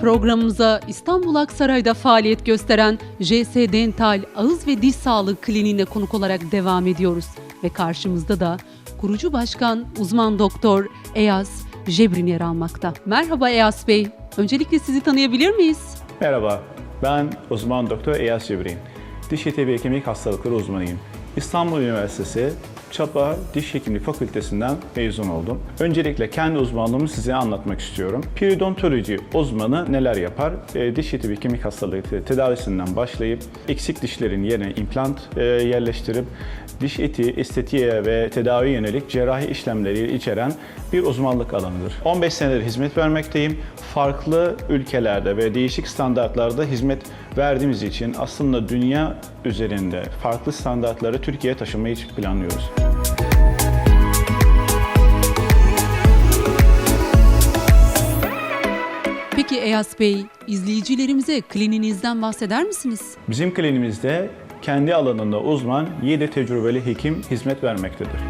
Programımıza İstanbul Aksaray'da faaliyet gösteren JS Dental Ağız ve Diş Sağlığı Kliniğine konuk olarak devam ediyoruz. Ve karşımızda da kurucu başkan uzman doktor Eyas Jebrin yer almakta. Merhaba Eyas Bey. Öncelikle sizi tanıyabilir miyiz? Merhaba, ben uzman doktor Eyas Cebrin. Diş eti ve kemik hastalıkları uzmanıyım. İstanbul Üniversitesi Çapa Diş Hekimliği Fakültesinden mezun oldum. Öncelikle kendi uzmanlığımı size anlatmak istiyorum. Periodontoloji uzmanı neler yapar? E, diş eti ve kemik hastalığı tedavisinden başlayıp eksik dişlerin yerine implant e, yerleştirip diş eti estetiğe ve tedavi yönelik cerrahi işlemleri içeren bir uzmanlık alanıdır. 15 senedir hizmet vermekteyim. Farklı ülkelerde ve değişik standartlarda hizmet verdiğimiz için aslında dünya üzerinde farklı standartları Türkiye'ye taşımayı planlıyoruz. Eyas Bey, izleyicilerimize kliniğinizden bahseder misiniz? Bizim klinimizde kendi alanında uzman 7 tecrübeli hekim hizmet vermektedir.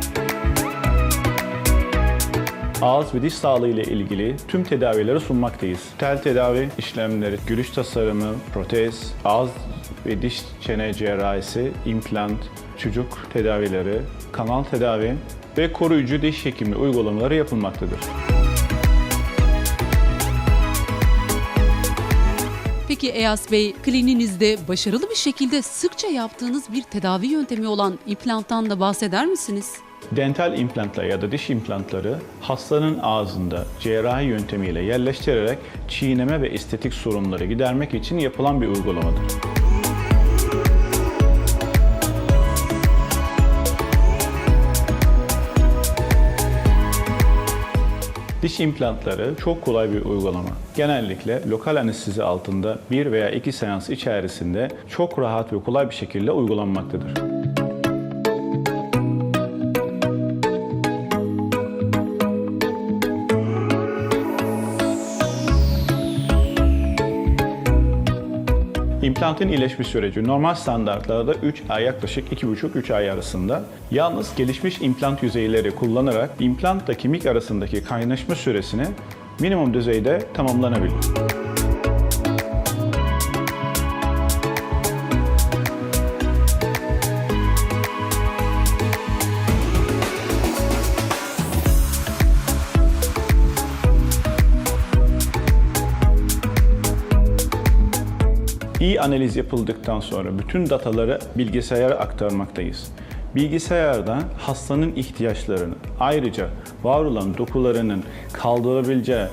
Ağız ve diş sağlığı ile ilgili tüm tedavileri sunmaktayız. Tel tedavi işlemleri, gülüş tasarımı, protez, ağız ve diş çene cerrahisi, implant, çocuk tedavileri, kanal tedavi ve koruyucu diş hekimi uygulamaları yapılmaktadır. Peki Eyas Bey, kliniğinizde başarılı bir şekilde sıkça yaptığınız bir tedavi yöntemi olan implanttan da bahseder misiniz? Dental implantlar ya da diş implantları hastanın ağzında cerrahi yöntemiyle yerleştirerek çiğneme ve estetik sorunları gidermek için yapılan bir uygulamadır. Diş implantları çok kolay bir uygulama. Genellikle lokal anestezi altında bir veya iki seans içerisinde çok rahat ve kolay bir şekilde uygulanmaktadır. İmplantın iyileşme süreci normal standartlarda 3 ay yaklaşık 2,5-3 ay arasında. Yalnız gelişmiş implant yüzeyleri kullanarak implantla kemik arasındaki kaynaşma süresini minimum düzeyde tamamlanabilir. İyi analiz yapıldıktan sonra bütün dataları bilgisayara aktarmaktayız. Bilgisayarda hastanın ihtiyaçlarını, ayrıca var olan dokularının kaldırabileceği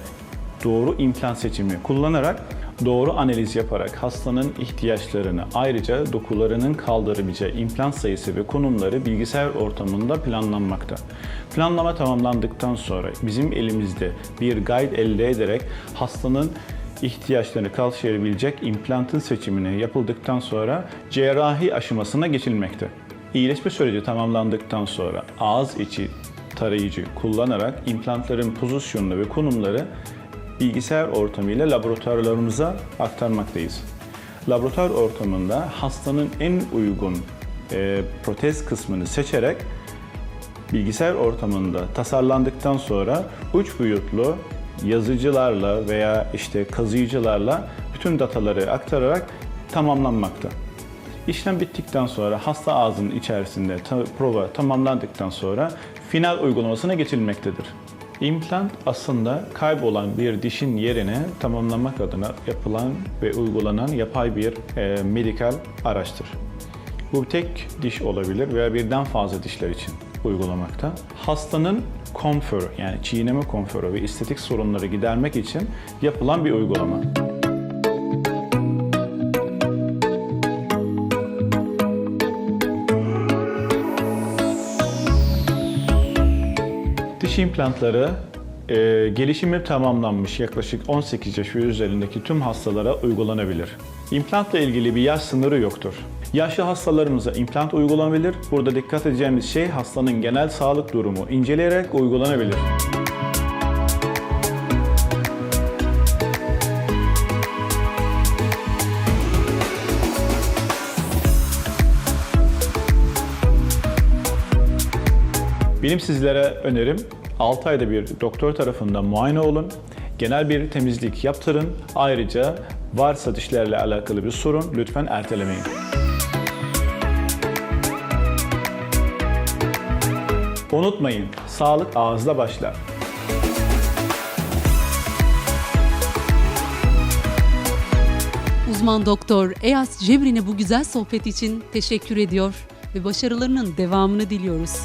doğru implant seçimi kullanarak doğru analiz yaparak hastanın ihtiyaçlarını, ayrıca dokularının kaldırabileceği implant sayısı ve konumları bilgisayar ortamında planlanmakta. Planlama tamamlandıktan sonra bizim elimizde bir guide elde ederek hastanın ihtiyaçlarını karşılayabilecek implantın seçimini yapıldıktan sonra cerrahi aşamasına geçilmekte. İyileşme süreci tamamlandıktan sonra ağız içi tarayıcı kullanarak implantların pozisyonunu ve konumları bilgisayar ortamıyla laboratuvarlarımıza aktarmaktayız. Laboratuvar ortamında hastanın en uygun e, protez kısmını seçerek bilgisayar ortamında tasarlandıktan sonra uç boyutlu yazıcılarla veya işte kazıyıcılarla bütün dataları aktararak tamamlanmakta. İşlem bittikten sonra hasta ağzının içerisinde ta- prova tamamlandıktan sonra final uygulamasına geçilmektedir. İmplant aslında kaybolan bir dişin yerine tamamlamak adına yapılan ve uygulanan yapay bir e, medikal araçtır. Bu tek diş olabilir veya birden fazla dişler için uygulamakta. Hastanın konforu yani çiğneme konforu ve estetik sorunları gidermek için yapılan bir uygulama. Diş implantları e, gelişimi tamamlanmış yaklaşık 18 yaş ve üzerindeki tüm hastalara uygulanabilir. İmplantla ilgili bir yaş sınırı yoktur. Yaşlı hastalarımıza implant uygulanabilir. Burada dikkat edeceğimiz şey hastanın genel sağlık durumu inceleyerek uygulanabilir. Benim sizlere önerim 6 ayda bir doktor tarafından muayene olun. genel bir temizlik yaptırın. Ayrıca varsa dişlerle alakalı bir sorun lütfen ertelemeyin. Unutmayın, sağlık ağızda başlar. Uzman doktor Eyas Cebrin'e bu güzel sohbet için teşekkür ediyor ve başarılarının devamını diliyoruz.